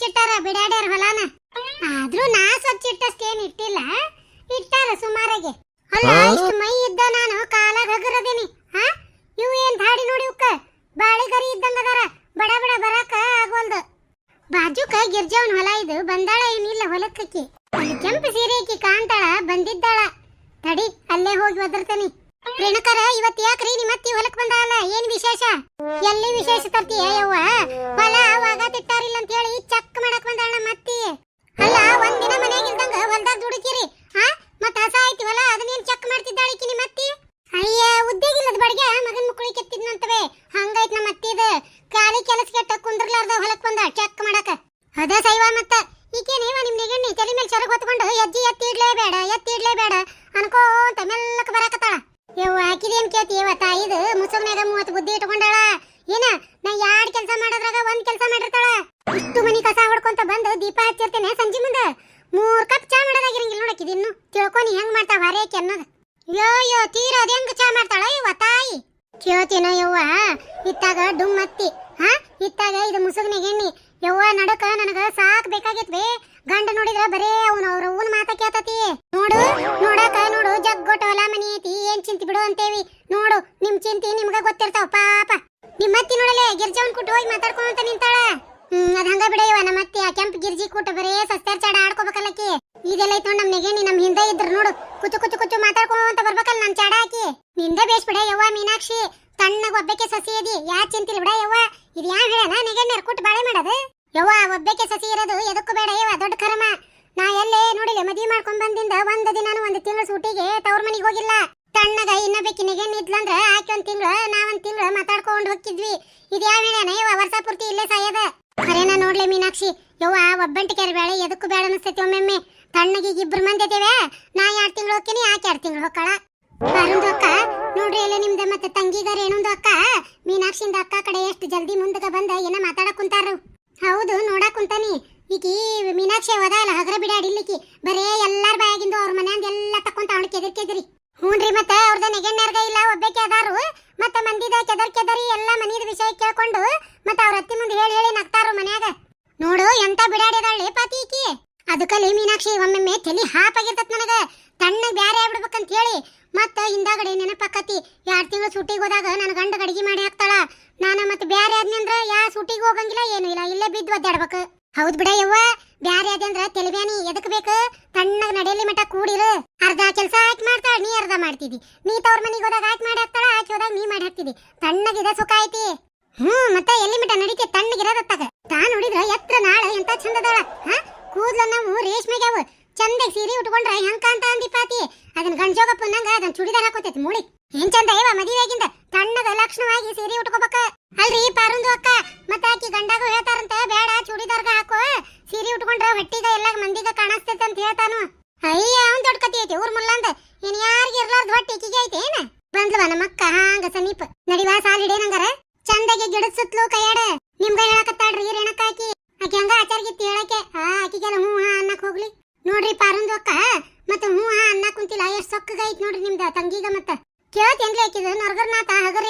ಸ್ವಚ್ಛಿಟ್ಟಾರ ಬಿಡಾಡ್ಯಾರ ಹೊಲಾನ? ಆದ್ರೂ ನಾ ಸ್ವಚ್ಛಿಟ್ಟಷ್ಟೇನ್ ಇಟ್ಟಿಲ್ಲ. ಇಟ್ಟಾರ ಸುಮಾರಾಗೆ. ಅಲ್ಲ ಇಷ್ಟು ಮೈ ಇದ್ದ ನಾನು ಕಾಲಾಗ ಹಗರದೇನಿ. ಹಾ? ಇವು ಏನ್ ಧಾಡಿ ನೋಡಿ ಉಕ್ಕ ಬಾಳಿಗರಿ ಇದ್ದಂಗ ಅದಾರ. ಬಡ ಬಡ ಬರಾಕ ಆಗೋಲ್ದು. ಬಾಜುಕ ಗಿರ್ಜವನ್ ಹೊಲ ಇದು ಬಂದಾಳ ಏನಿಲ್ಲ ಹೊಲಕ್ಕಿ ಅಲ್ಲಿ ಕೆಂಪು ಸೀರೆ ಹಾಕಿ ಕಾಣ್ತಾಳ ಬಂದಿದ್ದಾಳ. ತಡಿ ಅಲ್ಲೇ ಹೋಗಿ ಒದರ್ತೇನಿ. ರೇಣುಕರ ಇವತ್ತು ಯಾಕ್ರಿ ನಿಮ್ಮ ಅತ್ತಿ ಹೊಲಕ್ ಬಂದಾಳ? ಏನ್ ವಿಶೇಷ? ಎಲ್ಲಿ ವಿಶೇಷ ತರ್ತೀಯ ಯವ್ವ? ಹೊಲ ಅವಾಗ ತಿಟ್ಟಾರಿಲ್ಲ ಅಂತ ಹೇಳಿ ಚೆಕ್ ಮಾಡಕ್ ಬಂದಾಳ ನಮ್ಮ ಅತ್ತಿ ಅಲ್ಲ, ಒಂದ್ ದಿನ ಮನ್ಯಾಗ ಇಲ್ದಂಗ ಹೊಲ್ದಾಗ ದುಡುಕಿರಿ ಹಾ ಮತ್ತ ಹಸ ಐತಿ ಹೊಲ, ಅದನ್ನೇನ್ ಚೆಕ್ ಮಾಡ್ತಿದ್ದಾಳ ನಿಮ್ಮ ಅತ್ತಿ ಅಯ್ಯ, ಉದ್ಯೋಗಿಲ್ಲದ ಬಡ್ಗೆ ಮಗನ್ ಮುಕ್ಕಳಿ ಕೆತ್ತಿದ್ನಂತವೇ ಹಂಗಾಯ್ತ್ ನಮ್ಮ ಅತ್ತಿದ ಖಾಲಿ ಕೆಲಸ ಕೆಟ್ಟ ಕುಂದ್ರಲಾರ್ದ ಹೊಲಕ್ ಬಂದ ಚೆಕ್ ಮಾಡಕ ಅದ ಸೈವ ಮತ್ತ ಈಕೇನೇವ ನಿಮ್ ನೆಗಣ್ಣಿ ತಲೆ ಮೇಲೆ ಸೆರಗ್ ಹೊತ್ಕೊಂಡು ಹೆಜ್ಜೆ ಎತ್ತಿ ಇಡ್ಲೇಬೇಡ ಎತ್ತಿ ಇಡ್ಲೇಬೇಡ ಅನ್ಕೋಂತ ಮೆಲ್ಲಕ ಬರಾಕತ್ತಾಳ ಯವ್ವ ಹಾಕಿದೇನ್ ಕೇತಿ ಯವ್ವ ತಾಯಿದು ಮುಸುಗ್ನ್ಯಾಗ ಮೂವತ್ತು ಬುದ್ಧಿ ಇಟ್ಕೊಂಡಾಳ ಏನ ನಾ ಯಾಡ್ ಕೆಲಸ ಮಾಡೋದ್ರಾಗ ಒಂದ್ ಕೆಲಸ ಮಾಡಿರ್ತಾಳ ಇಷ್ಟು ಮನಿ ಕಸ ಹೊಡ್ಕೊಂತ ಬಂದು ದೀಪ ಹಚ್ಚಿರ್ತೇನೆ ಸಂಜೆ ಮುಂದ ಮೂರ್ ಕಪ್ ಚಾ ಮಾಡೋದಾಗಿರಂಗಿಲ್ಲ ನೋಡಕ್ಕಿದ್ ಇನ್ನು ತಿಳ್ಕೊನಿ ಹೆಂಗ್ ಮಾಡ್ತಾವ ಹರೇಕೆ ಅನ್ನೋದು. ಯೋ ಯೋ ತೀರ ಅದ ಹೆಂಗ್ ಚಾ ಮಾಡ್ತಾಳ ಇವ ತಾಯಿ. ಕೇಳ್ತೀನ ಯವ್ವ? ಇತ್ತಾಗ ಡುಮ್ಮತ್ತಿ ಹಾ? ಇತ್ತಾಗ ಇದು ಮುಸುಗ್ನಿಗೆ ಎಣ್ಣಿ. ಯವ್ವ, ನಡಕ, ನನಗ ಸಾಕ್ ಬೇಕಾಗಿತ್ವಿ ಗಂಡ ನೋಡಿದ್ರ ಬರೇ ಅವನು, ಅವ್ರ ಅವ್ನ ಮಾತ ಕೇಳ್ತತಿ. ನೋಡು, ನೋಡಕ ನೋಡು ಜಗ್ಗೊಟ್ಟ ಹೊಲ ಮನಿ ಐತಿ, ಏನ್ ಚಿಂತಿ ಬಿಡು ಅಂತೇವಿ ನೋಡು, ನಿಮ್ ಚಿಂತಿ ನಿಮ್ಗ ಗೊತ್ತಿರ್ತಾವ ಪಾಪ. ನಿಮ್ಮತ್ತಿ ನೋಡಲೆ, ಗಿರ್ಜವನ್ ಕುಟ್ಟು ಹೋಗಿ ಮಾತಾಡ್ಕೊಂತ ನಿಂತಾಳ. ಅದ್ ಹಂಗ ಬಿಡಯ್ಯವ ನಮ್ಮ ಅತ್ತಿ ಆ ಕೆಂಪ್ ಗಿರ್ಜಿ ಕೂಟ ಬರೇ ಸಸ್ತಾರ್ ಚಾಡ ಆಡ್ಕೋಬೇಕಲ್ಲಕ್ಕಿ ಇದೆಲ್ಲ ಐತ್ ನೋಡ್ ನಮ್ ನೆಗೆನಿ ನಮ್ ಹಿಂದೆ ಇದ್ರು ನೋಡು. ಕುಚು ಕುಚು ಕುಚು ಮಾತಾಡ್ಕೊಂತ ಬರ್ಬೇಕಲ್ಲ ನಮ್ ಚಾಡ ಹಾಕಿ ನಿಂದೆ ಬೇಸ್ ಬಿಡ ಯವ್ವ ಮೀನಾಕ್ಷಿ. ತಣ್ಣಗ ಒಬ್ಬಕ್ಕೆ ಸಸಿ ಅದಿ. ಯಾ ಚಿಂತಿಲ್ ಬಿಡ ಯವ್ವ ಇದು ಯಾ ಹೇಳನ ನೆಗೆನ್ಯಾರ ಕುಟ್ಟು ಬಾಳೆ ಮಾಡದು? ಯವ್ವ ಒಬ್ಬಕ್ಕೆ ಸಸಿ ಇರೋದು ಎದಕ್ಕೂ ಬೇಡ ಯವ್ವ, ದೊಡ್ಡ ಕರ್ಮ. ನಾ ಎಲ್ಲೇ ನೋಡಿಲ್ಲ, ಮದ್ವಿ ಮಾಡ್ಕೊಂಡ್ ಬಂದಿಂದ ಒಂದ್ ದಿನಾನು ಒಂದ್ ತಿಂಗಳ ಸೂಟಿಗೆ ತವ್ರ ಮನೆಗೆ ಹೋಗಿಲ್ಲ. ತಣ್ಣಗ ಇನ್ನೊಬ್ಬಕ್ಕೆ ನೆಗೆನ್ ಇದ್ಲಂದ್ರ ಆಕೆ ಒಂದ್ ತಿಂಗಳ ನಾ ಒಂದ್ ಮಾತಾಡ್ಕೊಂಡ್ ಹೋಗಿದ್ವಿ ಇದು ಯಾವ ವರ್ಷ ಪೂರ್ತಿ ಇಲ್ಲೇ ಸಾಯದ? ಖರೇನ ನೋಡ್ಲೆ ಮೀನಾಕ್ಷಿ, ಯವ್ವ ಒಬ್ಬಂಟಿಕೆರ ಬೇಳೆ ಎದಕ್ಕೂ ಬೇಡ ಅನಿಸ್ತೈತಿ ಒಮ್ಮೆಮ್ಮೆ. ತಣ್ಣಗೆ ಇಬ್ರು ಮಂದಿ ಇದೇವೆ ನಾ ಎರಡ್ ತಿಂಗಳು ಹೋಗ್ತೀನಿ ಆಕೆ ಎರಡ್ ತಿಂಗಳು ಹೋಗ್ಕಳ ಅರುಣ್ ಅಕ್ಕ ನೋಡ್ರಿ ಎಲ್ಲ ನಿಮ್ದ ಮತ್ತೆ ತಂಗಿಗಾರ ಏನೊಂದು ಅಕ್ಕ ಮೀನಾಕ್ಷಿಂದ ಅಕ್ಕ ಕಡೆ ಎಷ್ಟು ಜಲ್ದಿ ಮುಂದಕ್ಕೆ ಬಂದ, ಏನ ಮಾತಾಡಕ್ ಕುಂತಾರು ಹೌದು, ನೋಡಕ್ ಕುಂತಾನಿ. ಈಕಿ ಮೀನಾಕ್ಷಿ ಹೋದ ಅಲ್ಲ ಹಗರ ಬಿಡಾಡಿಲ್ಲಿಕಿ ಬರೇ ಎಲ್ಲಾರ ಬಾಯಾಗಿಂದು ಅವ್ರ ಮನ್ಯಾಂದ ಎಲ್ಲ ತಕ್ಕೊಂತ ಅವಳಿಗೆ ಕೆದರ್ ಕೆದರಿ ಹ್ಞೂನ್ರಿ ಮತ್ತೆ ಅವ್ರದ ನೆಗೆನ್ಯಾರ್ಗ ಇಲ್ಲ ಒಬ್ಬಕ್ಕೆ ಅದಾರು. ಮತ್ತೆ ಮಂದಿದ ಕೆದರ್ ಕೆದರಿ ಎಲ್ಲ ಮನಿದ ವಿಷಯ ಕೇಳ್ಕೊಂಡು ಮತ್ತೆ ಅವ್ರ ಅತ್ತಿ ಮುಂದೆ ಹೇಳಿ ಹೇಳಿ ನಗ್ತಾರು ಮನ್ಯಾಗ. ನೋಡು ಎಂತ ಬಿಡಾಡಿದಾಳೆ ಪಾತಿ ಈಕಿ. ಅದಕ್ಕಲ್ಲಿ ಮೀನಾಕ್ಷಿ ಒಮ್ಮೊಮ್ಮೆ ತಲಿ ಹಾಪಾಗಿರ್ತತ್ ನನಗ. ತಣ್ಣ ಬ್ಯಾರೆ ಆಗ್ಬಿಡ್ಬೇಕಂತ ಹೇಳಿ. ಮತ್ತೆ ಹಿಂದಾಗಡೆ ನೆನಪಾಕತಿ ಎರಡು ತಿಂಗಳು ಸೂಟಿಗೆ ಹೋದಾಗ ನನ್ನ ಗಂಡ ಅಡಿಗೆ ಮಾಡಿ ಹಾಕ್ತಾಳ. ನಾನು ಮತ್ತೆ ಬ್ಯಾರೆ ಆದ್ನಂದ್ರ ಯಾ ಸೂಟಿಗೆ ಹೋಗಂಗಿಲ್ಲ, ಏನು ಇಲ್ಲ, ಇಲ್ಲೇ ಬಿದ್ದು ಒದ್ದಾಡ್ಬೇಕು. ಹೌದ್ ಬಿಡ ಯವ್ವ. ಬ್ಯಾರೆ ಅದಂದ್ರ ತೆಲಿಬ್ಯಾನಿ ಎದಕ್ ಬೇಕು? ತಣ್ಣಗ್ ನಡೆಯಲಿ ಮಠ ಕೂಡಿರು. ಅರ್ಧ ಕೆಲಸ ಆಯ್ತು ಮಾಡ್ತಾಳ, ನೀ ಅರ್ಧ ಮಾಡ್ತಿದಿ. ನೀ ತವ್ರ ಮನಿಗೆ ಹೋದಾಗ ಆಯ್ತು ಮಾಡಿ ಹಾಕ್ತಾಳ, ಆಕಿ ಹೋದಾಗ ನೀ ಮಾಡಿ ಹಾಕ್ತಿದಿ. ತಣ್ಣಗಿದ ಸುಖ ಐತಿ. ಹ್ಮ್ ಮತ್ತೆ ಎಲ್ಲಿ ಮಠ ನಡೀತಿ? ತಣ್ಣಗಿರೋದತ್ತಾಗ ತಾ ನೋಡಿದ್ರ ಎತ್ರ ನಾಳ ಎಂತ ಚಂದದಾಳ, ಹಾ? ಕೂದ್ಲ ನಾವು ರೇಷ್ಮೆಗ್ಯಾವ ಚಂದ ಸೀರೆ ಉಟ್ಕೊಂಡ್ರ ಹೆಂಗ ಅಂತ ಅಂದಿ ಪಾತಿ? ಅದನ್ನ ಗಂಜೋಗಪ್ಪ ನಂಗ ಅದನ್ನ ಚುಡಿದಾರ ಹಾಕೋತೈತಿ ಮೂಳಿ. ಏನ್ ಚಂದ ಇವ ಮದುವೆಗಿಂದ ತಣ್ಣಗ ಲಕ್ಷಣವಾಗಿ ಸೀರೆ ಉಟ್ಕೋಬೇಕ. ಅಲ್ರಿ ಪಾರುಂದು ಅಕ್ಕ. ಮತ್ತ ಆಕಿ ಗಂಡಾಗ ಹೇಳ್ತಾರಂತ, ಬೇಡ, ಚೂಡಿದಾರ್ಗ ಹಾಕೋ. ಸೀರೆ ಉಟ್ಕೊಂಡ್ರ ಹೊಟ್ಟಿಗ ಎಲ್ಲ ಮಂದಿಗ ಕಾಣಿಸ್ತೈತೆ ಅಂತ ಹೇಳ್ತಾನು. ಅಯ್ಯ, ಅವ್ನ್ ದೊಡ್ಡ ಕತಿ ಐತಿ, ಊರ್ ಮುಲ್ಲಂದ. ಇನ್ ಯಾರಿಗೆ ಇರ್ಲಾರ್ದ ಹೊಟ್ಟಿ ಈಕಿಗೆ ಐತಿ, ಏನ? ಬಂದ್ಲವ ನಮ್ಮ ಅಕ್ಕ ಹಾಂಗ ಸಮೀಪ. ನಡಿವಾ ಸಾಲಿಡೆ ನಂಗಾರ ಚಂದಗೆ ಗಿಡದ ಸುತ್ತಲೂ ಕೈಯಾಡ. ನಿಮ್ಗ ಹೇಳಕತ್ತಾಳ್ರಿ ಏನಕ್ಕ ಆಕಿ. ಆಕಿ ಹಂಗ ಆಚಾರ್ಗಿತ್ತಿ ಹೇಳಕ್ಕೆ. ಆ, ಆಕಿಗೆಲ್ಲ ಹ್ಞೂ, ಹಾ ಅನ್ನಕ್ ಹೋಗ್ಲಿ. ನೋಡ್ರಿ ಪಾರಂದು ಅಕ್ಕ, ಮತ್ತ ಹ್ಞೂ, ಹಾ ಅನ್ನಕ್ ಕುಂತಿಲ್ಲ. ಎಷ್ಟ್ ಸೊಕ್ಕಗ ಐತ್ ನೋಡ್ರಿ ನಿಮ್ದ ತಂಗಿಗ ಮತ್ತ. ಕೇಳ್ತೇನ್ರಿ ಆಕಿದ, ನರ್ಗರ್ನಾಥ, ಹಗರ್.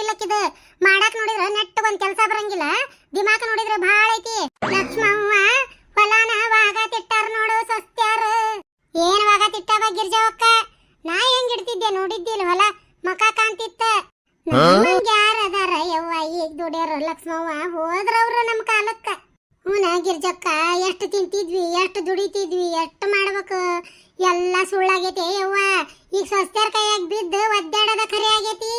ಗಿರ್ಜಾವಕ್ಕ ನಾ ಹೆಂಗ್ ಇಡ್ತಿದ್ದೆ ನೋಡಿದ್ದಿಲ್ ಹೊಲ ಮಕ ಕಾಂತಿತ್ತ ನಮ್ಮಂಗ್ ಯಾರ್ ಅದಾರ ಯವ್ವ ಈಗ ದುಡ್ಯಾರ ಲಕ್ಷ್ಮವ್ವ ಹೋದ್ರವ್ರು ನಮ್ ಕಾಲಕ್ಕ ಹೂನ ಗಿರ್ಜಕ್ಕ ಎಷ್ಟು ತಿಂತಿದ್ವಿ ಎಷ್ಟು ದುಡಿತಿದ್ವಿ ಎಷ್ಟು ಮಾಡ್ಬೇಕು ಎಲ್ಲ ಸುಳ್ಳಾಗೈತಿ ಯವ್ವ ಈಗ ಸಸ್ತ್ಯಾರ ಕೈಯಾಗ ಬಿದ್ದು ಒದ್ದಾಡದ ಖರೆ ಆಗೈತಿ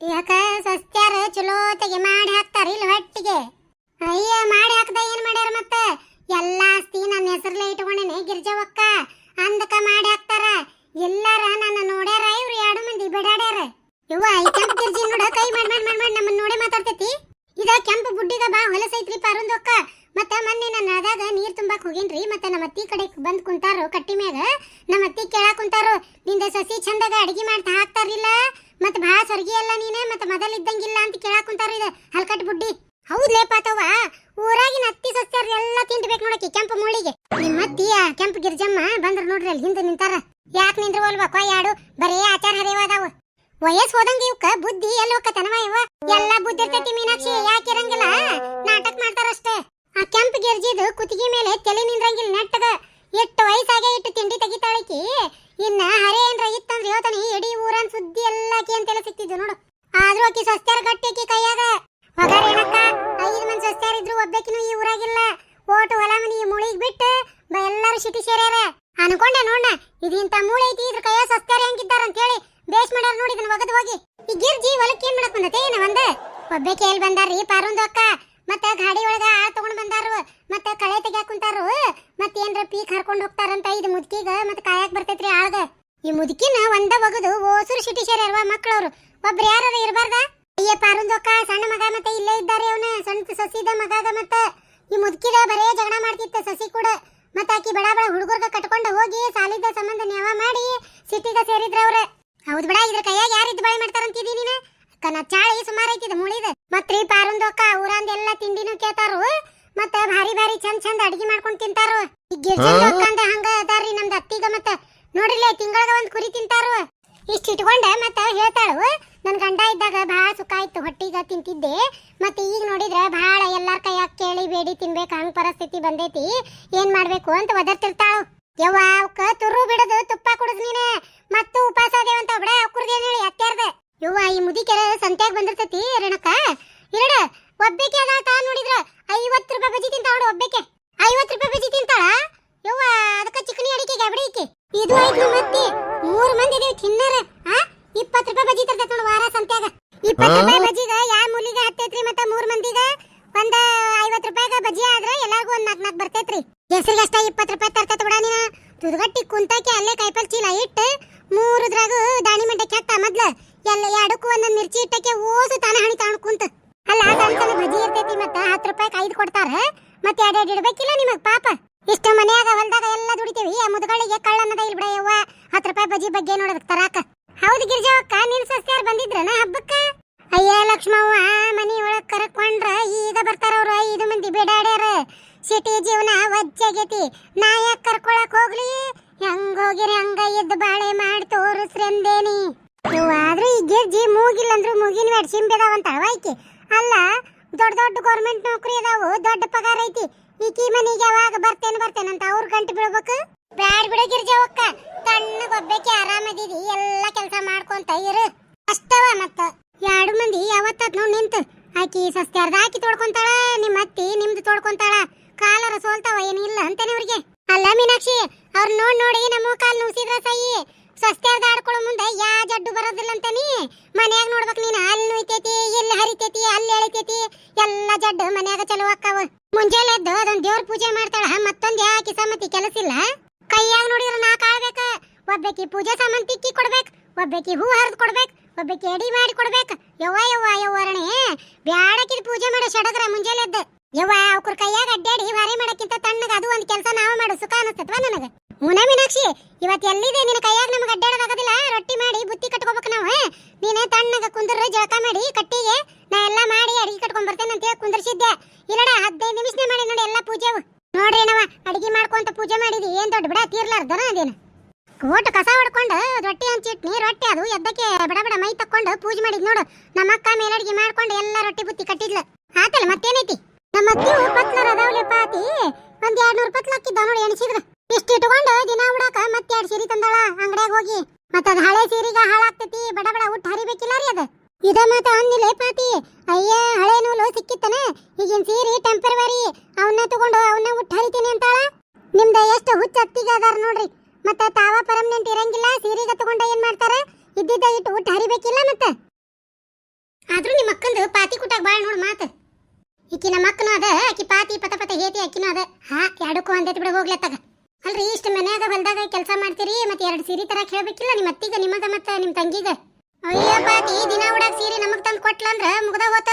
ಯಾಕ ಸಸ್ತ್ಯಾರ ಚಲೋತೆಗೆ ಮಾಡಿ ಹಾಕ್ತಾರ ಇಲ್ಲ ಹೊಟ್ಟಿಗೆ ಅಯ್ಯ ಮಾಡಿ ಹಾಕ್ದ ಏನ್ ಮಾಡ್ಯಾರ ಮತ್ತ ಎಲ್ಲಾ ಆಸ್ತಿ ನನ್ನ ಹೆಸರ್ಲೆ ಇಟ್ಕೊಂಡೇನೆ ಗಿರ್ಜವಕ್ಕ ಅಂದಕ ಮಾಡಿ ಹಾಕ್ತಾರ ಎಲ್ಲಾರ ನನ್ನ ನೋಡ್ಯಾರ ಇವ್ರು ಎರಡು ಮಂದಿ ಬಿಡಾಡ್ಯಾರ ಯವ್ವ ಈ ಕೆಂಪು ಗಿರ್ಜಿ ನೋಡ ಕೈ ಮಾಡಿ ಮಾಡಿ ಮಾಡಿ ಮಾಡಿ ನಮ್ಮನ್ನ ನೋಡೇ ಮಾತಾಡ್ತೈತಿ ಇದ ಕೆಂಪು ಬುಡ್ಡಿಗ ಬಾ ಹೊಲಸೈತ್ರಿ ಪಾರುಂದು ಅಕ್ಕ ಮತ್ತ ಮೊನ್ನೆ ನಾನು ಅದಾಗ ನೀರ್ ತುಂಬಾಕ್ ಹೋಗೇನ್ರಿ ಮತ್ತೆ ನಮ್ಮ ಅತ್ತಿ ಕಡೆ ಬಂದ್ ಕುಂತಾರೋ ಕಟ್ಟಿ ಮ್ಯಾಗ ನಮ್ಮ ಅತ್ತಿ ಕೇಳಾಕ್ ಕುಂತಾರೋ ನಿಂದ ಸಸಿ ಚಂದಾಗ ಅಡಿಗೆ ಮಾಡ್ತಾ ಹಾಕ್ತಾರಿಲ್ಲ ಮತ್ತ ಎಲ್ಲ ನೀನೇ, ಮತ್ತ ಮೊದಲ್ ಇದ್ದಂಗಿಲ್ಲ ಅಂತ ಕೇಳಾಕ್ ಕುಂತಾರ ಹಲ್ಕಟ್ ಬುಡ್ಡಿ. ಹೌದ್ಲೇ ಪಾತವ್ವ, ಊರಾಗಿನ ಅತ್ತಿ ಸಸ್ಯಾರ ಎಲ್ಲ ತಿಂಡ್ಬೇಕು ನೋಡಕ್ಕೆ ಕೆಂಪು ಮುಳ್ಳಿಗೆ ನಿಮ್ಮ ಅತ್ತಿಯ ಕೆಂಪು ಗಿರ್ಜಮ್ಮ ಬಂದ್ರ ನೋಡ್ರಿ ಅಲ್ಲಿ ಹಿಂದೆ ನಿಂತಾರ. ಯಾಕೆ ಹೊಲ್ಬೋ ಯಾಡು ಬರೇ ಆಚಾರ ಹರಿವಾದಾವ. ವಯಸ್ಸು ಹೋದಂಗ ಇವಕ್ಕ ಬುದ್ಧಿ ಎಲ್ಲೋಕ ಹೋಗತನವ ಇವ. ಎಲ್ಲ ಬುದ್ಧಿ ಇರ್ತೈತಿ ಮೀನಾಕ್ಷಿ, ಯಾಕೆ ಇರಂಗಿಲ್ಲ? ನಾಟಕ ಮಾಡ್ತಾರಷ್ಟೇ. ಆ ಕೆಂಪು ಗಿರ್ಜಿದು ಕುತ್ತಿಗೆ ಮೇಲೆ ತಲೆ ನಿಂದ್ರಂಗಿಲ್ಲ ನೆಟ್ಟದ ಎಷ್ಟು ವಯಸ್ಸಾಗೆ ಇಟ್ಟು ತಿಂಡಿ ತೆಗಿತಾಳಿಕಿ. ಇನ್ನ ಹರೇ ಏನ್ರ ಇತ್ತಂದ್ರೆ ಹೇಳ್ತಾನೆ ಇಡೀ ಊರನ್ ಸುದ್ದಿ ಎಲ್ಲ ಆಕಿ ಅಂತೆಲ್ಲ ಸಿಕ್ತಿದ್ದು ನೋಡು ಆದ್ರೂ ಆಕಿ ಸಸ್ತ್ಯಾರ ಗಟ್ಟಿ ಆಕಿ ಕೈಯಾಗ ಮಗಾರ ಏನಕ್ಕ ಐದು ಮಂದಿ ಸಸ್ತ್ಯಾರ ಇದ್ರು ಒಬ್ಬಾಕಿನೂ ಈ ಊರಾಗಿಲ್ಲ ಓಟು ಹೊಲ ಮನಿ ಮುಳಿಗ್ ಬಿಟ್ಟು ಬ ಎಲ್ಲಾರು ಸಿಟಿ ಸೇರ್ಯಾರ ಅನ್ಕೊಂಡೆ ನೋಡ ಇದಿಂತ ಮೂಳೆ ಐತಿ ಇದ್ರ ಕೈಯ ಸಸ್ತ್ಯಾರ ಹೆಂಗಿದ್ದಾರ ಅಂತ ಹೇಳಿ ಬೇಸ್ ಮಾಡ್ಯಾರ ನೋಡಿ ಇದನ್ನ ಒಗದ್ ಹೋಗಿ ಈ ಗಿರ್ಜಿ ಏನ ಒಂದ. ಒಬ್ಬಾಕಿ ಎಲ್ಲಿ ಬಂದಾರ್ರಿ, ಪಾರುಂದು ಅಕ್ಕ. ಮತ್ತ ಗಾಡಿ ಒಳಗ ಆಳ್ ತಗೊಂಡ್ ಬಂದಾರು. ಮತ್ತ ಕಳೆ ತೆಗ್ಯಾಕ್ ಕುಂತಾರು. ಮತ್ತ ಏನ್ರ ಪೀಕ್ ಹರ್ಕೊಂಡ್ ಹೋಗ್ತಾರಂತ ಇದು ಮುದುಕಿಗ ಮತ್ತ ಕಾಯಕ್ ಬರ್ತೈತ್ರಿ ಆಳ್ಗ. ಈ ಮುದುಕಿನ ಒಂದ ಒಗದು ಓಸುರು ಸಿಟಿ ಅಲ್ವಾ ಮಕ್ಕಳವ್ರು ಒಬ್ರು ಯಾರು ಇರಬಾರ್ದ? ಅಯ್ಯ ಪಾರುಂದೊಕ್ಕ ಸಣ್ಣ ಮಗ ಮತ್ತೆ ಇಲ್ಲೇ ಇದ್ದಾರೆ ಅವನ. ಸಣ್ಣ ಸಸಿದ ಮಗಾಗ ಮತ್ತ. ಈ ಮುದುಕಿದ ಬರೇ ಜಗಳ ಮಾಡ್ತಿತ್ತ ಸಸಿ ಕೂಡ. ಮತ್ತ ಆಕಿ ಬಡ ಬಡ ಹುಡುಗರ್ಗ ಕಟ್ಕೊಂಡು ಹೋಗಿ ಸಾಲಿದ ಸಂಬಂಧ ನ್ಯಾವ ಮಾಡಿ ಸಿಟಿಗ ಸೇರಿದ್ರ ಅವ್ರ. ಹೌದ್ ಬಿಡ, ಇದ್ರ ಕೈಯಾಗ ಯಾರಿದ್ ಬಾಯಿ ಮಾಡ್ತಾರಂತಿದಿ ನೀನ? ಕನ ಚಾಳಿ ಸುಮಾರು ಐತಿದ ಮುಳಿದ. ಮತ್ರಿ ಪಾರುಂದೊಕ್ಕ ಊರಂದ ಎಲ್ಲ ತಿಂಡಿನೂ ಕೇಳ್ತಾರು. ಮತ್ತ ಭಾರಿ ಭಾರಿ ಚಂದ ಚಂದ ಅಡಿಗೆ ಮಾಡ್ಕೊಂಡು ತಿಂತಾರು. ಈ ಗಿರ್ಜಿ ಅಂದ ಹಂಗ ಅದಾರ್ರಿ ನಮ್ದು ಅತ್ತಿಗ ಮತ್ತ. ನೋಡ್ರಿಲೆ ತಿಂಗಳಗ ಒಂದ್ ಕುರಿ ತಿಂತಾರು. ಇಷ್ಟ ಇಟ್ಕೊಂಡ ಮತ್ತ ಹೇಳ್ತಾಳು ನನ್ ಗಂಡ ಇದ್ದಾಗ ಬಹಳ ಸುಖ ಆಯ್ತು ಹೊಟ್ಟಿಗ ತಿಂತಿದ್ದೆ. ಮತ್ತೆ ಈಗ ನೋಡಿದ್ರೆ ಬಹಳ ಎಲ್ಲಾರ ಕೈಯಾಗ ಕೇಳಿ ಬೇಡಿ ತಿನ್ಬೇಕು ಹಂಗ ಪರಿಸ್ಥಿತಿ ಬಂದೈತಿ. ಏನ್ ಮಾಡ್ಬೇಕು ಅಂತ ಒದರ್ತಿರ್ತಾಳು. ಯವ್ವ ಅವಕ್ಕ ತುರು ಬಿಡದು ತುಪ್ಪ ಕುಡಿದ್ ನೀನೆ. ಮತ್ತು ಉಪವಾಸ ಅದೇವಂತ ಬಿಡ ಅವ್ಕುರ್ದೇನ್ ಹೇಳಿ ಅತ್ಯಾರ್ದ ಯವ್ವ ಈ ಮುದಿಕೆರ ಸಂತ್ಯಾಗ ಬಂದಿರ್ತೈತಿ ರೇಣಕ್ಕ ಎರಡ ಒಬ್ಬೆಕೆ ಅದ ತಾ ನೋಡಿದ್ರ ಐವತ್ತು ರೂಪಾಯಿ ಬಜ್ಜಿ ತಿಂತಾಳ ಒಬ್ಬೆಕೆ. ಐವತ್ತು ರೂಪಾಯಿ ಬಜ್ಜಿ ತಿಂತಾಳ? ಯವ್ವ ಅದಕ್ಕ ಚಿಕನಿ ಅಡಿಕೆ ಗಬಡಿ ಐತಿ. ಇದು ಐದು ಮತ್ತೆ ಮೂರು ಮಂದಿ ಇದೀವಿ ತಿನ್ನರ ಆ? ಇಪ್ಪತ್ತು ರೂಪಾಯಿ ಬಜ್ಜಿ ತರ್ತೈತಿ ನೋಡು ವಾರ ಸಂತ್ಯಾಗ. ಇಪ್ಪತ್ತು ರೂಪಾಯಿ ಬಜ್ಜಿಗ ಯಾ ಮೂಲಿಗೆ ಹತ್ತೈತ್ರಿ ಮತ್ತ ಮೂರು ಮಂದಿಗ? ಒಂದ ಐವತ್ತು ರೂಪಾಯಿಗ ಬಜ್ಜಿ ಆದ್ರೆ ಎಲ್ಲಾರ್ಗೂ ಒಂದ್ ನಾಲ್ಕು ನಾಲ್ಕು ಬರ್ತೈತ್ರಿ. ಹೆಸರಿಗಷ್ಟ ಇಪ್ಪತ್ತು ರೂಪಾಯಿ ತರ್ತೈತಿ ಬಿಡ ನೀನ. ತುದಗಟ್ಟಿ ಕುಂತಾಕಿ ಅಲ್ಲೇ ಕೈಪಲ್ ಚೀಲ ಇಟ್ಟು ಮೂರದ್ರಾಗ ದಾಣಿ ಮಂಡಕ್ಕೆ ಹತ್ತ ಮೊದ್ಲ. ಎಲ್ಲ ಎರಡಕ್ಕೂ ಒಂದೊಂದು ಮಿರ್ಚಿ ಇಟ್ಟಕ್ಕೆ ಓಸು ತಾನ ಹಣಿ ತಾಣ ಕುಂತ. ಅಲ್ಲ ಸಣ್ಣ ಬಜ್ಜಿ ಇರ್ತೈತಿ ಮತ್ತ ಹತ್ತು ರೂಪಾಯಿ ಐದು ಕೊಡ್ತಾರ. ಮತ್ತೆ ಎರಡು ಎರಡು ಇಡ್ಬೇಕಿಲ್ಲ ನಿಮಗ್ ಪಾಪ? ಇಷ್ಟ ಮನ್ಯಾಗ ಹೊಲ್ದಾಗ ಎಲ್ಲ ದುಡಿತೀವಿ. ಆ ಮುದುಗಳಿಗೆ ಕಳ್ಳನ್ನದ ಇಲ್ಲಿ ಬಿಡ ಯವ್ವ. ಹತ್ತು ರೂಪಾಯಿ ಬಜಿ ಬಗ್ಗೆ ನೋಡೋದಕ್ ತರಾಕ. ಹೌದು ಗಿರ್ಜಾವಕ್ಕ ನಿನ್ ಸಸ್ಯಾರ ಬಂದಿದ್ರನ ಹಬ್ಬಕ್ಕ? ಅಯ್ಯ ಲಕ್ಷ್ಮವ್ವ ಮನಿ ಒಳಗ್ ಕರಕೊಂಡ್ರ ಈಗ ಬರ್ತಾರ ಅವ್ರು ಐದು ಮಂದಿ ಬಿಡಾಡ್ಯಾರ. ಸಿಟಿ ಜೀವನ ವಜ್ಜಾಗೈತಿ. ನಾ ಯಾಕೆ ಕರ್ಕೊಳಕ್ ಹೋಗ್ಲಿ? ಹೆಂಗ್ ಹೋಗಿರಿ ಹಂಗ ಇದ್ದ ಬಾಳೆ ಮಾಡಿ ತೋರಿಸ್ರಿ ಅಂದೇನಿ. ಆದ್ರೂ ಈ ಗಿರ್ಜಿ ಮೂಗಿಲ್ಲ ಅಂದ್ರೆ ಮೂಗಿನ ಬೇಡ ಸಿಂಬಿದಾವಂತ ಅವಾಯ್ಕಿ ಅಲ್ಲ, ದೊಡ್ಡ ದೊಡ್ಡ ಗೌರ್ಮೆಂಟ್ ನೌಕರಿ ಅದಾವು, ದೊಡ್ಡ ಪಗಾರ ಐತಿ. ಈಕಿ ಮನಿಗೆ ಯಾವಾಗ ಬರ್ತೇನೆ ಬರ್ತೇನೆ ಅಂತ ಅವ್ರ ಗಂಟು ಬಿಡ್ಬೇಕು ಬ್ಯಾಡ್ ಬಿಡ ಗಿರ್ಜವಕ್ಕ ತಣ್ಣಗೆ ಒಬ್ಬಕ್ಕೆ ಆರಾಮದಿದಿ ಎಲ್ಲ ಕೆಲಸ ಮಾಡ್ಕೊಂತ ಇರು. ಅಷ್ಟವ ಮತ್ತ. ಎರಡು ಮಂದಿ ಯಾವತ್ತಾತ್ ನೋಡ್ ನಿಂತು. ಆಕಿ ಸಸ್ತ್ಯಾರ್ದ ಆಕಿ ತೊಡ್ಕೊಂತಾಳ ನಿಮ್ಮ ಅತ್ತಿ ನಿಮ್ದು ತೊಳ್ಕೊಂತಾಳ ಕಾಲರ ಸೋಲ್ತಾವ, ಏನಿಲ್ಲ ಅಂತಾನೆ ಅವ್ರಿಗೆ ಅಲ್ಲ ಮೀನಾಕ್ಷಿ, ಅವ್ರ ನೋಡ್ ನೋಡಿ ನಮ್ಮ ಕಾಲ್ ನುಸಿದ್ರ ಸೈ ಸಸ್ತ್ಯಾರ್ದ ಆಡ್ಕೊಳ್ಳೋ ಮುಂದೆ ಯಾ ಜಡ್ಡು ಬರೋದಿಲ್ಲ ಅಂತಾನಿ ಮನ್ಯಾಗ ನೋಡ್ಬೇಕು ನೀನು, ಅಲ್ಲಿ ನುಯ್ತೈತಿ ಇಲ್ಲಿ ಹರಿತೈತಿ, ಅಲ್ಲಿ ಎಳಿತೈತಿ ಎಲ್ಲ ಜಡ್ಡು ಮನ್ಯಾಗ ಚಲೋ ಅಕ್ಕಾವ. ಮುಂಜಾನೆ ಎದ್ದು ಅದೊಂದು ದೇವ್ರ ಪೂಜೆ ಮಾಡ್ತಾಳ, ಮತ್ತೊಂದ್ ಯಾ ಕಿಸಮತಿ ಕೆಲಸ ಇಲ್ಲ? ಕೈಯಾಗ ನೋಡಿದ್ರೆ ನಾ ಕಾಳ್ಬೇಕ ಒಬ್ಬಾಕಿ ಪೂಜೆ ಸಾಮಾನು ತಿಕ್ಕಿ ಕೊಡ್ಬೇಕು, ಒಬ್ಬಾಕಿ ಹೂ ಹರಿದು ಕೊಡ್ಬೇಕು, ಒಬ್ಬಾಕಿ ಎಡಿ ಮಾಡಿ ಕೊಡ್ಬೇಕು. ಯವ್ವ ಯವ್ವ ಯವ್ವ ಯವ್ವರಣೆ ಬ್ಯಾಡಕಿದ್ ಪೂಜೆ ಮಾಡೋ ಸಡಗ್ರ ಮುಂಜಾನೆ ಎದ್ದು. ಯವ್ವ ಅವ್ರ ಕೈಯಾಗ ಅಡ್ಡಾಡಿ ಭಾರಿ ಮಾಡಕ್ಕಿಂತ ತಣ್ಣಗ ಅದು ಒಂದ್ ಕೆಲಸ ನಾವು ಮಾಡು, ಸುಖ ಅನಿಸ್ತತ್ವ ನನಗ? ಮುನ ಮೀನಾಕ್ಷಿ ಇವತ್ತು ಎಲ್ಲಿದೆ ನಿನ್ನ ಕೈಯಾಗ ನಮಗೆ ಅಡ್ಡಾಡೋದಾಗೋದಿಲ್ಲ ರೊಟ್ಟಿ ಮಾಡಿ ಬುತ್ತಿ ಕಟ್ಕೋಬೇಕು ನಾವು ನೀನೇ ತಣ್ಣಗ ಕುಂದ್ರ ಜಳಕ ಮಾಡಿ ಕಟ್ಟಿಗೆ, ನಾ ಎಲ್ಲ ಮಾಡಿ ಅಡಿಗೆ ಕಟ್ಕೊಂಡ್ ಬರ್ತೇನೆ ಅಂತ ಹೇಳಿ ಕುಂದ್ರಸಿದ್ದೆ. ಇಲ್ಲಡ, ಹದಿನೈದು ನಿಮಿಷನೇ ಮಾಡಿ ನೋಡಿ ಎಲ್ಲ ಪೂಜೆ ನೋಡ್ರಿ ನಾವ, ಅಡಿಗೆ ಮಾಡ್ಕೊಂತ ಪೂಜೆ ಮಾಡಿದಿ, ಏನ್ ದೊಡ್ಡ ಬಿಡ, ತೀರ್ಲಾರ್ದನ ಅದೇನು? ಕೋಟ್ ಕಸ ಹೊಡ್ಕೊಂಡು ರೊಟ್ಟಿ ಹಂಚಿಟ್ನಿ ರೊಟ್ಟಿ ಅದು ಎದ್ದಕ್ಕೆ ಬಡ ಬಡ ಮೈ ತಕ್ಕೊಂಡು ಪೂಜೆ ಮಾಡಿದ್ ನೋಡು. ನಮ್ಮ ಅಕ್ಕ ಮೇಲಡಿಗೆ ಮಾಡ್ಕೊಂಡು ಎಲ್ಲ ರೊಟ್ಟಿ ಬುತ್ತಿ ಕಟ್ಟಿದ್ಲು. ಆತಲ್ಲ ಮತ್ತೇನೈತಿ? ನಮ್ಮ ಅತ್ತಿ ಪತ್ಲರ ಅದಾವ್ಲೆ ಪಾತಿ, ಒಂದ್ ಎರಡ್ ನೂರು ಪತ್ಲ ಹಾಕಿದ್ದ ನೋಡಿ ಎಣಿಸಿದ್ರು ಇಷ್ಟು ಇಟ್ಕೊಂಡು ದಿನ ಉಡಾಕ ಮತ್ತೆ ಎರಡು ಸೀರೆ ತಂದಾಳ ಅಂಗಡ್ಯಾಗ ಹೋಗಿ. ಮತ್ತ ಅದ್ ಹಳೆ ಸೀರೆಗ ಹಾಳಾಗ್ತೈತಿ, ಬಡ ಬಡ ಉಟ್ಟು ಹರಿಬೇಕಿಲ್ಲ ರೀ ಅದ. ಇದ ಮಾತ ಅಂದಿಲ್ಲ ಪಾತಿ. ಅಯ್ಯ, ಹಳೆ ನೂಲು ಸಿಕ್ಕಿತ್ತನ? ಈಗಿನ ಸೀರೆ ಟೆಂಪರವರಿ ಅವನ್ನ ತಗೊಂಡು ಅವನ್ನ ಉಟ್ಟು ಹರಿತೀನಿ ಅಂತಾಳ? ನಿಮ್ದ ಎಷ್ಟು ಹುಚ್ಚ ಅತ್ತಿಗೆ ಅದಾರ ನೋಡ್ರಿ. ಮತ್ತ ತಾವ ಪರ್ಮನೆಂಟ್ ಇರಂಗಿಲ್ಲ, ಸೀರೆಗೆ ತಗೊಂಡ ಏನ್ ಮಾಡ್ತಾರ? ಇದ್ದಿದ್ದ ಇಟ್ಟು ಉಟ್ಟು ಹರಿಬೇಕಿಲ್ಲ ಮತ್ತ. ಆದ್ರೂ ನಿಮ್ಮ ಅಕ್ಕಂದು ಪಾತಿ ಕುಟಾಗ ಬಾಳ್ ನೋಡ್ ಮಾತ. ಈಕಿ ನಮ್ಮ ಅಕ್ಕನೂ ಅದ, ಆಕಿ ಪಾತಿ ಪತ ಪತ ಹೇತಿ ಅಕ್ಕಿನೂ ಅದ. ಹಾ, ಎರಡಕ್ಕೂ ಒಂದೈತಿ ಬಿಡ ಹೋಗ್ಲತ್ತಾಗ ಅಲ್ರಿ, ಇಷ್ಟ ಮನ್ಯಾಗ ಹೊಲ್ದಾಗ ಕೆಲಸ ಮಾಡ್ತೀರಿ, ಮತ್ತೆ ಎರಡು ಸೀರೆ ತರಕ್ ಹೇಳ್ಬೇಕಿಲ್ಲ ನಿಮ್ಮ ಅತ್ತಿಗೆ ನಿಮಗ ಮತ್ತೆ ನಿಮ್ಮ ತಂಗಿಗ? ಅಯ್ಯಪ್ಪ ಈ ದಿನ ಉಡಾಕ್ ಸೀರೆ ನಮಗ್ ತಂದು ಕೊಟ್ಲಂದ್ರ ಮುಗ್ದ ಹೋತ.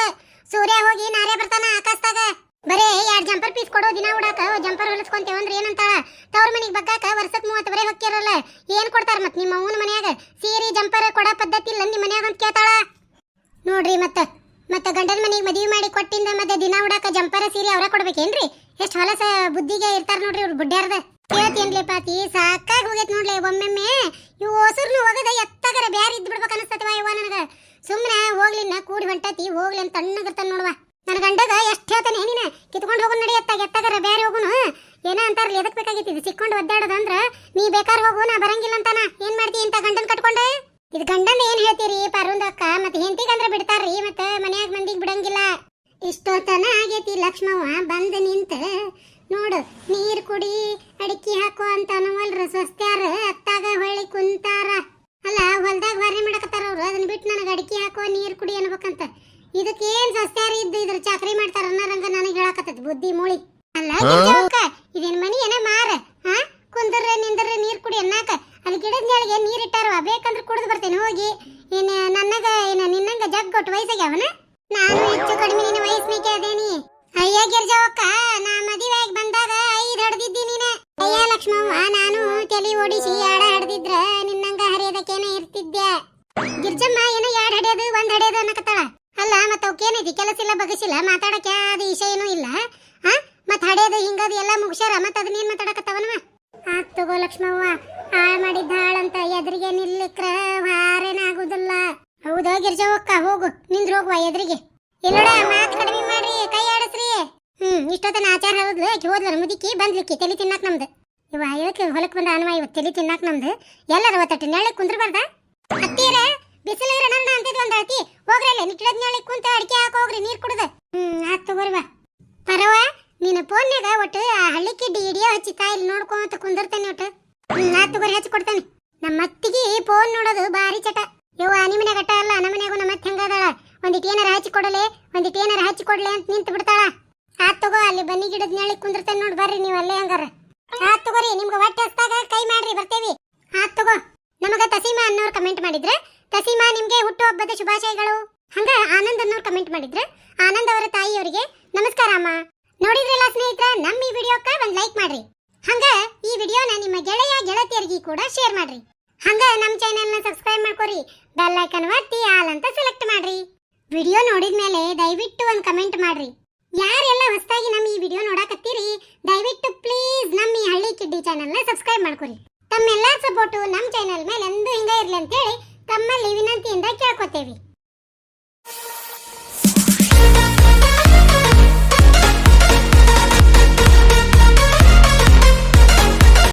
ಸೂರ್ಯ ಹೋಗಿ ನಾರೇ ಬರ್ತಾನ ಆಕಾಶದಾಗ. ಬರೇ ಎರಡ್ ಜಂಪರ್ ಪೀಸ್ ಕೊಡೋ ದಿನ ಉಡಾಕ ಜಂಪರ್ ಹೊಲಿಸ್ಕೊಂತೇವ ಅಂದ್ರೆ ಏನಂತಾಳ? ತವ್ರ ಮನಿಗ್ ಬಗ್ಗಾಕ ವರ್ಷಕ್ ಮೂವತ್ತು ಬರೇ ಹೊಕ್ಕಿರಲ್ಲ. ಏನ್ ಕೊಡ್ತಾರ ಮತ್ ನಿಮ್ಮ ಅವನ ಮನ್ಯಾಗ? ಸೀರೆ ಜಂಪರ್ ಕೊಡ ಪದ್ಧತಿ ಇಲ್ಲ ನಿಮ್ ಮನ್ಯಾಗ ಅಂತ ಕೇಳ್ತಾಳ. ನೋಡ್ರಿ ಮತ್ತ ಮತ್ತ ಗಂಡನ ಮನಿಗೆ ಮದುವೆ ಮಾಡಿ ಕೊಟ್ಟಿಂದ ಮತ್ತೆ ದಿನ ಉಡಾಕ ಜಂಪರ ಸೀರೆ ಅವ್ರ ಕೊಡ್ಬೇಕೇನ್ರಿ? ಎಷ್ಟು ಹೊಲಸ ಬುದ್ಧಿಗೆ ಇರ್ತಾರ ನೋಡ್ರಿ ಇವ್ರು ಬುಡ್ಡ್ಯಾರ್ದ ಕೇಳ್ತೇನ್ಲಿ ಪಾತಿ? ಸಾಕಾಗಿ ಹೋಗೈತ್ ನೋಡ್ಲಿ, ಒಮ್ಮೆಮ್ಮೆ. ಇವು ಹೊಸರ್ನು ಹೋಗದ ಎತ್ತಗರ ಬ್ಯಾರ ಇದ್ ಬಿಡ್ಬೇಕು ಅನಸ್ತತವ ಇವ ನನಗ? ಸುಮ್ನೆ ಹೋಗ್ಲಿ ನಾ ಕೂಡಿ ಹೊಂಟತಿ, ಹೋಗ್ಲಿ ಅಂತ ತಣ್ಣಗಿರ್ತಾನ ನೋಡುವ. ನನ್ನ ಗಂಡಗ ಎಷ್ಟು ಹೇಳ್ತಾನೆ ನೀನು? ಕಿತ್ಕೊಂಡು ಹೋಗು ನಡಿ ಎತ್ತಾಗ ಎತ್ತಾಗರ ಬೇರೆ ಹೋಗುನು. ಏನ ಅಂತಾರಲ್ಲ ಎದಕ್ ಬೇಕಾಗಿತ್ತು ಇದು? ಸಿಕ್ಕೊಂಡು ಒದ್ದಾಡೋದಂದ್ರ ನೀ ಬೇಕಾರ್ ಹೋಗು, ನಾ ಬರಂಗಿಲ್ಲ ಅಂತಾನ. ಏನ್ ಮಾಡ್ತಿ ಇಂತ ಗಂಡನ ಕಟ್ಕೊಂಡೆ? ಇದು ಗಂಡನ್ ಏನ್ ಹೇಳ್ತೀರಿ ಪರುಂದಕ್ಕ ಮತ್ತೆ ಹೆಂಡತಿಗಂದ್ರ ಬಿಡ್ತಾರ್ರಿ, ಮತ್ತೆ ಮನ್ಯಾಗ ಮಂದಿಗೆ ಬಿಡಂಗಿಲ್ಲ. ಇಷ್ಟೊತ್ತನ ಆಗೈತಿ ಲಕ್ಷ್ಮವ್ವ, ಬಂದ ನಿಂತ. ನೋಡು ನೀರ್ ಕುಡಿ ಅಡಿಕೆ ಹಾಕು ಅಂತ ಅನ್ನವಲ್ರ ಸ್ವಸ್ತ್ಯಾರ ಅತ್ತಾಗ ಹೊಳ್ಳಿ ಕುಂತಾರ. ಅಲ್ಲ ಹೊಲ್ದಾಗ ವರ್ಣೆ ಮಾಡಕತ್ತಾರ ಅವ್ರು ಅದನ್ನ ಬಿಟ್ಟು ನನಗೆ ಅಡಿಕೆ ಹಾಕೋ ನೀರ್ ಕುಡಿ ಅನ್ಬೇಕಂತ. ಇದಕ್ಕೇನ್ ಸಸ್ತ್ಯಾರ ಇದ್ದು ಇದ್ರ ಚಾಕ್ರಿ ಮಾಡ್ತಾರ ಅನ್ನರಂಗ ನನಗೆ ಹೇಳಕತ್ತದ ಬುದ್ಧಿ ಮೂಳಿ. ಅಲ್ಲ ಇದೇನ್ ಮನಿ ಏನ ಮಾರ ಹಾ? ಕುಂದ್ರೆ ನಿಂದ್ರೆ ನೀರ್ ಕುಡಿ ಅನ್ನಾಕ. ಅಲ್ಲಿ ಗಿಡದ ನೆಳಗೆ ನೀರ್ ಇಟ್ಟಾರ ಬೇಕಂದ್ರೆ ಕುಡಿದು ಬರ್ತೇನೆ ಹೋಗಿ. ಏನ ನನ್ನಗ ಏನ ನಿನ್ನಂಗ ಜಗ್ ಕೊಟ್ಟು ವಯಸ್ಸಾಗ್ಯಾವನ? ನಾನು ಹೆಚ್ಚು ಕಡಿಮೆ ನಿನ್ನ ವಯಸ್ಸಿನಕ್ಕೆ ಅದೇನಿ. ಅಯ್ಯ ಗಿರ್ಜವಕ್ಕ, ನಾ ಮದುವೆಯಾಗಿ ಬಂದಾಗ ಐದ್ ಹಡ್ದಿದ್ದಿ ನೀನ. ಅಯ್ಯ ಲಕ್ಷ್ಮವ್ವ, ನಾನು ತಲೆ ಓಡಿಸಿ ಯಾಡ ಹಡ್ದಿದ್ರ ನಿನ್ನಂಗ ಹರಿಯೋದಕ್ಕೇನ ಇರ್ತಿದ್ದೆ ಗಿರ್ಜಮ್ಮ, ಏನೋ ಯಾಡ್ ಹಡಿಯೋದು, ಒಂದ್ ಹಡಿಯೋದು ಅನ್ನಕತ್ತಾಳ? ಅಲ್ಲ, ಮತ್ತ ಅವಕ್ಕೇನೈತಿ ಕೆಲಸ ಇಲ್ಲ ಬಗಸಿಲ್ಲ ಮಾತಾಡಕ್ಕೆ ಅದು ವಿಷಯ ಏನೂ ಇಲ್ಲ. ಹಾ ಮತ್ ಹಡಿಯೋದು, ಹಿಂಗದು ಎಲ್ಲ ಮುಗ್ಸ್ಯಾರ ಅದನ್ನ ಅದನ್ನೇನ್ ಮಾತಾಡಕತ್ತಾವನವ? ಆತ್ ತಗೋ ಲಕ್ಷ್ಮವ್ವ, ಹಾಳ್ ಮಾಡಿದ್ದ ಹಾಳಂತ ಎದುರಿಗೆ ನಿಲ್ಲಿಕ್ರ, ಹಾರೇನಾಗುದಿಲ್ಲ. ಹೌದಾ ಗಿರ್ಜವಕ್ಕ, ಹೋಗು, ನಿಂದ್ರೋಗುವ ಎದುರಿಗೆ. ಎಲ್ಲೋಡ ಮಾತ್ ಕಡಿಮೆ ಮಾಡ್ರಿ, ಕೈ ಆಡಸ್ರಿ. ಹ್ಮ್, ಇಷ್ಟೊತ್ತನ ಆಚಾರ ಹೌದ್ಲು ಆಕಿ ಹೋದ್ಲ ಮುದಿಕಿ ಬಂದ್ಲಿಕ್ಕಿ ತಲಿ ತಿನ್ನಾಕ್ ನಮ್ದು. ಇವ ಇದಕ್ಕೆ ಹೊಲಕ್ ಬಂದ ಅನ್ವ ಇವತ್ತು ತಲಿ ತಿನ್ನಾಕ್ ನಮ್ದು. ಎಲ್ಲರ ಒತ್ತಟ್ಟು ನೆಳೆ ಕುಂದ್ರಬಾರ್ದ? ಹತ್ತೀರ ಬಿಸಿಲು ಇರೋಣ ಅಂತಿದ್ ಒಂದ್ ಅಳ್ತಿ. ಹೋಗ್ರಲ್ಲ ನಿಟ್ಟಿಡದ್ ನೆಳೆ ಕುಂತ ಅಡಿಕೆ ಹಾಕ್ ಹೋಗ್ರಿ, ನೀರ್ ಕುಡ್ದ. ಹ್ಮ್, ಆತ್ ತಗೋರ್ವ ಪರವ ನೀನು ಫೋನ್ಯಾಗ ಒಟ್ಟು ಹಳ್ಳಿ ಕಿಡ್ಡಿ ಹಿಡಿಯೋ ಹಚ್ಚಿತಾ ಇಲ್ಲಿ ನೋಡ್ಕೊಂತ ಕುಂದಿರ್ತೇನೆ ಒಟ್ಟು. ಹ್ಮ್, ಆತ್ ತಗೋರಿ, ಹಚ್ಚಿ ಕೊಡ್ತೇನೆ. ನಮ್ಮ ಅತ್ತಿಗೆ ಫೋನ್ ನೋಡೋದು ಬಾರಿ ಚಟ. ಯವ್ವ ನಿಮ್ಮ ಮನ್ಯಾಗ ಅಟ್ಟ ಅಲ್ಲ, ನಮ್ಮನೆಗೂ ನಮ್ಮ ಅತ್ತೆ ಹಂಗದಾಳ ಒಂದಿಟ್ ಏನಾರ ಹಚ್ಚಿ ಕೊಡಲೆ? ಒಂದಿಟ್ ಏನಾರ ಹಚ್ಚಿ ಕೊಡ್ಲೆ ಅಂತ ನಿಂತು ಬಿಡ್ತಾಳ. ಆತ್ ತಗೋ, ಅಲ್ಲಿ ಬನ್ನಿ ಗಿಡದ ನೆಳಿ ಕುಂದಿರ್ತೇನೆ ನೋಡಿ, ಬರ್ರಿ ನೀವು ಅಲ್ಲೇ ಹಂಗಾರ. ಆತ್ ತಗೋರಿ, ನಿಮ್ಗೆ ಹೊಟ್ಟೆ ಹಸ್ದಾಗ ಕೈ ಮಾಡ್ರಿ, ಬರ್ತೇವಿ. ಆತ್ ತಗೋ. ನಮಗ ತಸೀಮಾ ಅನ್ನೋರು ಕಮೆಂಟ್ ಮಾಡಿದ್ರೆ. ತಸೀಮಾ ನಿಮ್ಗೆ ಹುಟ್ಟುಹಬ್ಬದ ಶುಭಾಶಯಗಳು. ಹಂಗ ಆನಂದ್ ಅನ್ನೋರು ಕಮೆಂಟ್ ಮಾಡಿದ್ರೆ. ಆನಂದ್ ಅವರ ತಾಯಿಯವರಿಗೆ ನಮಸ್ಕಾರ ಅಮ್ಮ. ನೋಡಿದ್ರಲ್ಲ ಸ್ನೇಹಿತರ, ನಮ್ಮ ಈ ವಿಡಿಯೋಕ್ಕೆ ಒಂದು ಲೈಕ್ ಮಾಡ್ರಿ. ಹಂಗ ಈ ವಿಡಿಯೋನ ನಿಮ್ಮ ಗೆಳೆಯ ಗೆಳತಿಯರಿಗೆ ಕೂಡ ಶೇರ್ ಮಾಡ್ರಿ. ಹಂಗ ನಮ್ಮ ಚಾನೆಲ್ನ ಸಬ್ಸ್ಕ್ರೈಬ್ ಮಾಡ್ಕೊರಿ. ಬೆಲ್ ಐಕನ್ ಒತ್ತಿ, ಆಲ್ ಅಂತ ಸೆಲೆಕ್ಟ್ ಮಾಡ್ರಿ. ವಿಡಿಯೋ ನೋಡಿದ ಮೇಲೆ ದಯವಿಟ್ಟು ಒಂದು ಕಮೆಂಟ್ ಮಾಡ್ರಿ. ಯಾರೆಲ್ಲ ಹೊಸದಾಗಿ ನಮ್ಮ ಈ ವಿಡಿಯೋ ನೋಡಕತ್ತೀರಿ, ದಯವಿಟ್ಟು ಪ್ಲೀಸ್ ನಮ್ಮ ಈ ಹಳ್ಳಿ ಕಿಡ್ಡಿ ಚಾನೆಲ್ನ ಸಬ್ಸ್ಕ್ರೈಬ್ ಮಾಡ್ಕೊರಿ. ತಮ್ಮೆಲ್ಲರ ಸಪೋರ್ಟು ನಮ್ಮ ಚಾನೆಲ್ ಮೇಲೆ ಎಂದೂ ಹಿಂಗೆ ಇರ್ಲಿ ಅಂತೇಳಿ ತಮ್ಮಲ್ಲಿ ವಿನಂತಿಯಿಂದ ಕೇಳ್ಕೊತೇವಿ.